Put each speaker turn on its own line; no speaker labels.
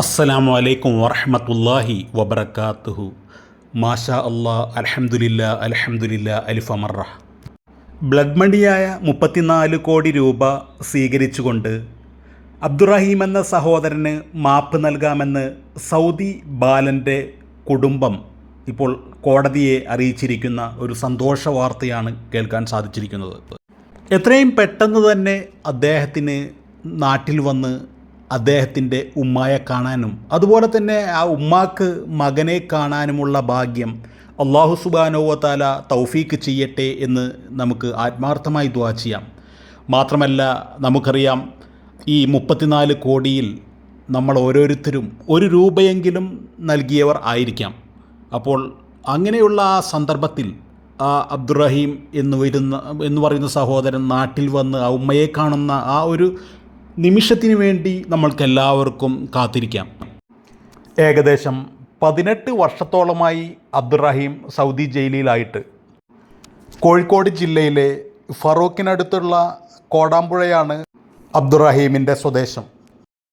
അസ്സലാമു അലൈക്കും വറഹമത്തല്ലാഹി വബർക്കാത്തുഹു മാഷാ അള്ളാ അലഹമുല്ല അലഹമുല്ല അലിഫമറ ബ്ലഡ് മണിയായ മുപ്പത്തിനാല് കോടി രൂപ സ്വീകരിച്ചുകൊണ്ട് അബ്ദുറഹീം എന്ന സഹോദരന് മാപ്പ് നൽകാമെന്ന് സൗദി ബാലന്റെ കുടുംബം ഇപ്പോൾ കോടതിയെ അറിയിച്ചിരിക്കുന്ന ഒരു സന്തോഷ വാർത്തയാണ് കേൾക്കാൻ സാധിച്ചിരിക്കുന്നത്. എത്രയും പെട്ടെന്ന് തന്നെ അദ്ദേഹത്തിന് നാട്ടിൽ വന്ന് അദ്ദേഹത്തിന്റെ ഉമ്മായെ കാണാനും അതുപോലെ തന്നെ ആ ഉമ്മാക്ക് മകനെ കാണാനുമുള്ള ഭാഗ്യം അള്ളാഹു സുബാനോവത്താല തൗഫീക്ക് ചെയ്യട്ടെ എന്ന് നമുക്ക് ആത്മാർത്ഥമായി ദ്വാ ചെയ്യാം. മാത്രമല്ല നമുക്കറിയാം ഈ മുപ്പത്തിനാല് കോടിയിൽ നമ്മൾ ഓരോരുത്തരും ഒരു രൂപയെങ്കിലും നൽകിയവർ ആയിരിക്കാം. അപ്പോൾ അങ്ങനെയുള്ള ആ സന്ദർഭത്തിൽ ആ അബ്ദുറഹീം എന്ന് വരുന്ന എന്ന് പറയുന്ന സഹോദരൻ നാട്ടിൽ വന്ന് ആ ഉമ്മയെ കാണുന്ന ആ ഒരു നിമിഷത്തിന് വേണ്ടി നമ്മൾക്കെല്ലാവർക്കും കാത്തിരിക്കാം. ഏകദേശം പതിനെട്ട് വർഷത്തോളമായി അബ്ദുറഹീം സൗദി ജയിലിലായിട്ട്. കോഴിക്കോട് ജില്ലയിലെ ഫറൂഖിനടുത്തുള്ള കോടാമ്പുഴയാണ് അബ്ദുറഹീമിന്റെ സ്വദേശം.